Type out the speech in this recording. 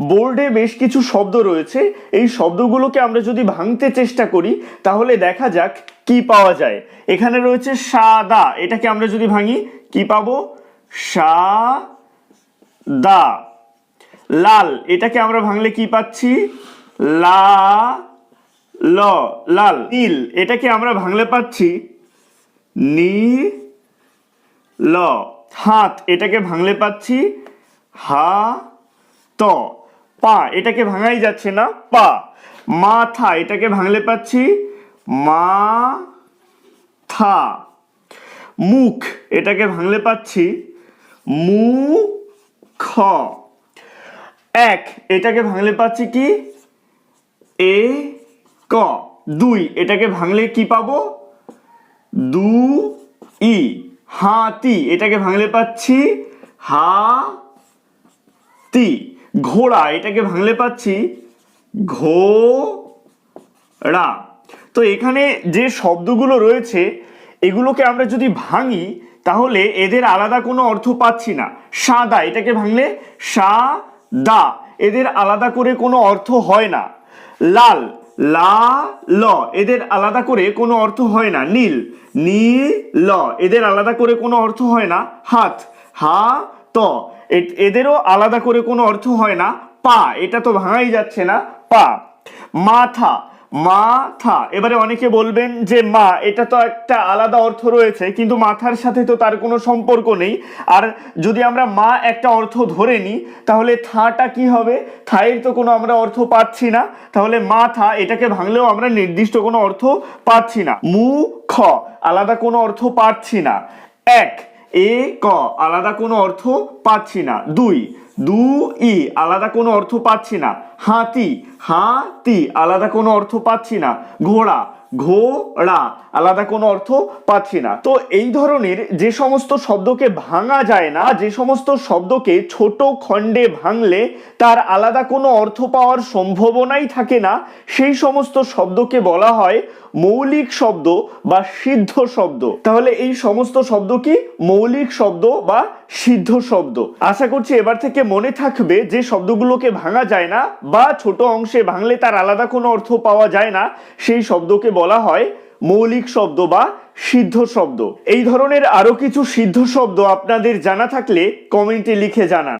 বোর্ডে বেশ কিছু শব্দ রয়েছে। এই শব্দগুলোকে আমরা যদি ভাঙতে চেষ্টা করি, তাহলে দেখা যাক কি পাওয়া যায়। এখানে রয়েছে সাদা, এটাকে আমরা যদি ভাঙি, কি পাবো? সা দা লাল, এটাকে আমরা ভাঙলে কি পাচ্ছি? লা ল লাল। নীল, এটাকে আমরা ভাঙলে পাচ্ছি? নি ল হাত, এটাকে ভাঙলে পাচ্ছি? হা ত পা, এটাকে ভাঙাই যাচ্ছে না, পা। মাথা, এটাকে ভাঙলে পাচ্ছি মা থা। মুখ, এটাকে ভাঙলে পাচ্ছি মু খ। এক, এটাকে ভাঙলে পাচ্ছি কি? এ, ক। দুই, এটাকে ভাঙলে কি পাবো? দু, ই। হাতি, এটাকে ভাঙলে পাচ্ছি হা, তি। ঘোড়া, এটাকে ভাঙলে পাচ্ছি ঘোড়া। তো এখানে যে শব্দগুলো রয়েছে, এগুলোকে আমরা যদি ভাঙি, তাহলে এদের আলাদা কোনো অর্থ পাচ্ছি না। সাদা, এটাকে ভাঙলে সা দা এদের আলাদা করে কোনো অর্থ হয় না। লাল, লা, ল, এদের আলাদা করে কোনো অর্থ হয় না। নীল নীল, ল, এদের আলাদা করে কোনো অর্থ হয় না। হাত, হা, ত। এদেরও আলাদা করে কোনো অর্থ হয় না। পা, এটা তো ভাঙাই যাচ্ছে না। পা, মাথা মাথা। এবারে অনেকে বলবেন যে, মা, এটা তো একটা আলাদা অর্থ রয়েছে, কিন্তু মাথার সাথে তো তার কোনো সম্পর্ক নেই। আর যদি আমরা মা একটা অর্থ ধরে নিই তাহলে থাটা কি হবে? থায়ের তো কোনো আমরা অর্থ পাচ্ছি না। তাহলে মাথা, এটাকে ভাঙলেও আমরা নির্দিষ্ট কোনো অর্থ পাচ্ছি না। মু, খ, আলাদা কোনো অর্থ পাচ্ছি না। এক এ, ক, আলাদা কোনো অর্থ পাচ্ছি না। দুই, দু, ই, আলাদা কোনো অর্থ পাচ্ছি না। হাতি হাতি, আলাদা কোনো অর্থ পাচ্ছি না। ঘোড়া ঘোড়া। আলাদা কোনো অর্থ পাচ্ছি না। তো এই ধরনের যে সমস্ত শব্দকে ভাঙা যায় না, যে সমস্ত শব্দকে ছোট খণ্ডে ভাঙলে তার আলাদা কোনো অর্থ পাওয়ার সম্ভাবনাই থাকে না। সেই সমস্ত শব্দকে বলা হয় মৌলিক শব্দ বা সিদ্ধ শব্দ। তাহলে এই সমস্ত শব্দ কি মৌলিক শব্দ বা সিদ্ধ শব্দ? আশা করছি এবার থেকে মনে থাকবে যে শব্দগুলোকে ভাঙা যায় না বা ছোট অংশে ভাঙলে তার আলাদা কোনো অর্থ পাওয়া যায় না। সেই শব্দকে বলা হয় মৌলিক শব্দ বা সিদ্ধ শব্দ। এই ধরনের আরও কিছু সিদ্ধ শব্দ আপনাদের জানা থাকলে কমেন্টে লিখে জানান।